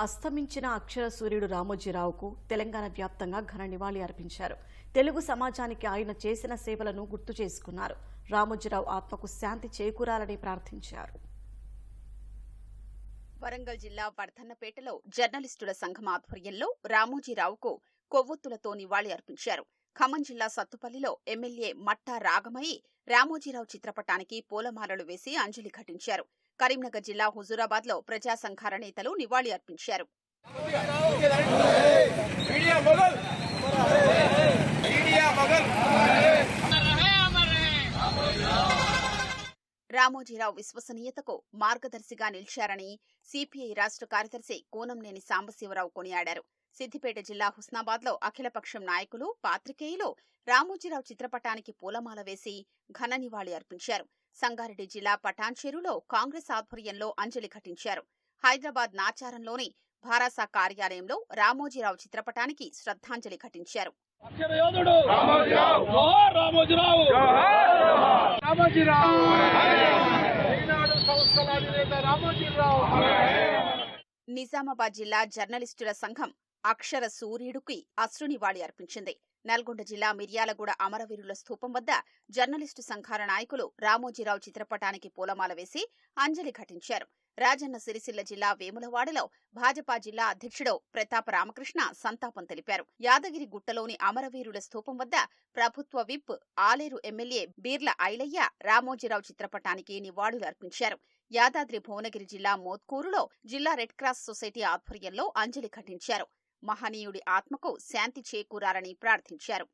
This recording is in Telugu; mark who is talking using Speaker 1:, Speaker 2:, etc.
Speaker 1: అస్తమించిన అక్షర సూర్యుడు రామోజీరావుకు తెలంగాణ వ్యాప్తంగా ఘన నివాళి అర్పించారు. తెలుగు సమాజానికి ఆయన చేసిన సేవలను గుర్తు చేసుకున్నారు. రామోజీరావు ఆత్మకు శాంతి చేకూరాలని ప్రార్థించారు.
Speaker 2: వరంగల్ జిల్లా వర్ధన్నపేటలో జర్నలిస్టుల సంఘం ఆధ్వర్యంలో రామోజీరావుకు కొవ్వొత్తులతో నివాళి అర్పించారు. ఖమ్మం జిల్లా సత్తుపల్లిలో ఎమ్మెల్యే మట్టా రాగమయి రామోజీరావు చిత్రపటానికి పూలమాలలు వేసి అంజలి ఘటించారు. కరీంనగర్ జిల్లా హుజూరాబాద్లో ప్రజా సంఘాల నేతలు నివాళి అర్పించారు. రామోజీరావు విశ్వసనీయతకు మార్గదర్శిగా నిలిచారని సిపిఐ రాష్ట్ర కార్యదర్శి కోనంనేని సాంబశివరావు కొనియాడారు. సిద్దిపేట జిల్లా హుస్నాబాద్లో అఖిలపక్షం నాయకులు పాత్రికేయులు రామోజీరావు చిత్రపటానికి పూలమాల వేసి ఘన నివాళి అర్పించారు. సంగారెడ్డి జిల్లా పటాన్చెరులో కాంగ్రెస్ ఆధ్వర్యంలో అంజలి ఘటించారు. హైదరాబాద్ నాచారంలోని భారాసా కార్యాలయంలో రామోజీరావు చిత్రపటానికి శ్రద్ధాంజలి ఘటించారు. నిజామాబాద్ జిల్లా జర్నలిస్టుల సంఘం అక్షర సూర్యుడికి అశ్రునివాళి అర్పించింది. నల్గొండ జిల్లా మిర్యాలగూడ అమరవీరుల స్థూపం వద్ద జర్నలిస్టు సంఘాల నాయకులు రామోజీరావు చిత్రపటానికి పూలమాల వేసి అంజలి ఘటించారు. రాజన్న సిరిసిల్ల జిల్లా వేములవాడలో భాజపా జిల్లా అధ్యక్షుడు ప్రతాప రామకృష్ణ సంతాపం తెలిపారు. యాదగిరి గుట్టలోని అమరవీరుల స్థూపం వద్ద ప్రభుత్వ విప్ ఆలేరు ఎమ్మెల్యే బీర్ల ఐలయ్య రామోజీరావు చిత్రపటానికి నివాళులు అర్పించారు. యాదాద్రి భువనగిరి జిల్లా మోత్కూరులో జిల్లా రెడ్ క్రాస్ సొసైటీ ఆధ్వర్యంలో అంజలి ఘటించారు. మహనీయుడి ఆత్మకు శాంతి చేకూరాలని ప్రార్థించారు.